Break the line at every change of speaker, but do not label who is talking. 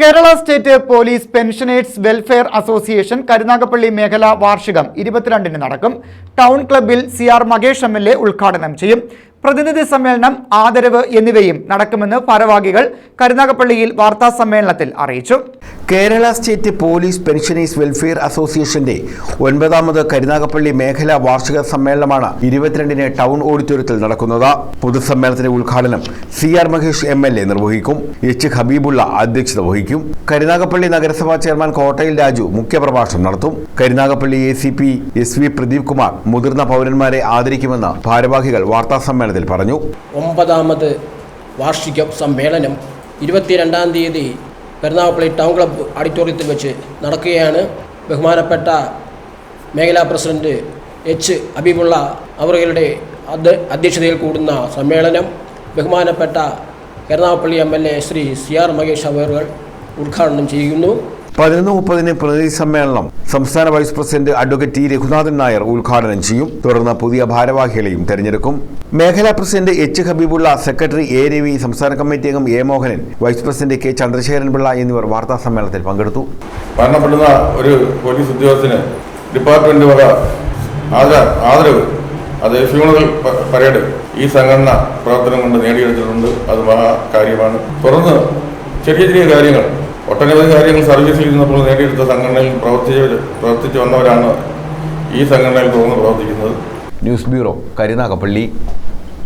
Kerala state police pensioners welfare association Karunagappally മേഖല വാർഷികം ഇരുപത്തിരണ്ടിന് നടക്കും. ടൗൺ ക്ലബിൽ C R Makesh M L A ഉദ്ഘാടനം ചെയ്യും. പ്രതിനിധി സമ്മേളനം ആദരവ് എന്നിവയും നടക്കുമെന്ന് ഭാരവാഹികൾ കരുനാഗപ്പള്ളിയിൽ വാർത്താ സമ്മേളനത്തിൽ അറിയിച്ചു.
Kerala state police pensioners welfare അസോസിയേഷന്റെ ഒൻപതാമത് കരുനാഗപ്പള്ളി മേഖലാ വാർഷിക സമ്മേളനമാണ് ഇരുപത്തിരണ്ടിന് ടൗൺ ഓഡിറ്റോറിയത്തിൽ നടക്കുന്നത്. പൊതുസമ്മേളനത്തിന്റെ ഉദ്ഘാടനം C R Mahesh M L A നിർവഹിക്കും. എച്ച് ഹബീബുള്ള അധ്യക്ഷത വഹിക്കും. കരുനാഗപ്പള്ളി നഗരസഭാ ചെയർമാൻ കോട്ടയിൽ രാജു മുഖ്യപ്രഭാഷണം നടത്തും. Karunagappally A C P S V Pradeep Kumar മുതിർന്ന പൗരന്മാരെ ആദരിക്കുമെന്ന് ഭാരവാഹികൾ വാർത്താ സമ്മേളനത്തിൽ പറഞ്ഞു.
ഒമ്പതാമത് വാർഷിക സമ്മേളനം ഇരുപത്തിരണ്ടാം തീയതി കരുനാഗപ്പള്ളി ടൗൺ ക്ലബ്ബ് ഓഡിറ്റോറിയത്തിൽ വെച്ച് നടക്കുകയാണ്. ബഹുമാനപ്പെട്ട മേഖലാ പ്രസിഡന്റ് എച്ച്. അബീബുള്ള അവറുകളുടെ അധ്യ- അധ്യക്ഷതയിൽ കൂടുന്ന സമ്മേളനം ബഹുമാനപ്പെട്ട Ernakulappally M. L. A. Shri. C. R. Mahesh അവറുകൾ ഉദ്ഘാടനം ചെയ്യുന്നു.
പതിനൊന്ന് മുപ്പതിന് പ്രതിനിധി സമ്മേളനം. സംസ്ഥാന vice president advocate T Raghunathan Nair ഉദ്ഘാടനം ചെയ്യും. തുടർന്ന് പുതിയ ഭാരവാഹികളെയും തെരഞ്ഞെടുക്കും. മേഖലാ president H Habeebulla secretary A Ravi സംസ്ഥാന കമ്മിറ്റി അംഗം A Mohanan vice president K Chandrasekharan Pillai എന്നിവർ വാർത്താ സമ്മേളനത്തിൽ പങ്കെടുത്തു.
മരണപ്പെടുന്ന ഒരു പോലീസ് ഉദ്യോഗസ്ഥന് ഡിപ്പാർട്ട്മെന്റ് വക ആദ- ആദരവ് അത് ഫ്യൂണറൽ പരേഡ് ഈ സംഘടന പ്രവർത്തനം കൊണ്ട് നേടിയെടുത്തിട്ടുണ്ട്. അത് മഹാ കാര്യമാണ്. തുടർന്ന് ചെറിയ ചെറിയ കാര്യങ്ങൾ ഒട്ടനവധി കാര്യങ്ങൾ സർവീസിൽ ഇരുന്നപ്പോൾ നേടിയെടുത്ത സംഘടനയിൽ പ്രവർത്തിച്ച പ്രവർത്തിച്ചു വന്നവരാണ് ഈ സംഘടനയിൽ തുറന്ന് പ്രവർത്തിക്കുന്നത്.
News bureau Karunagappally.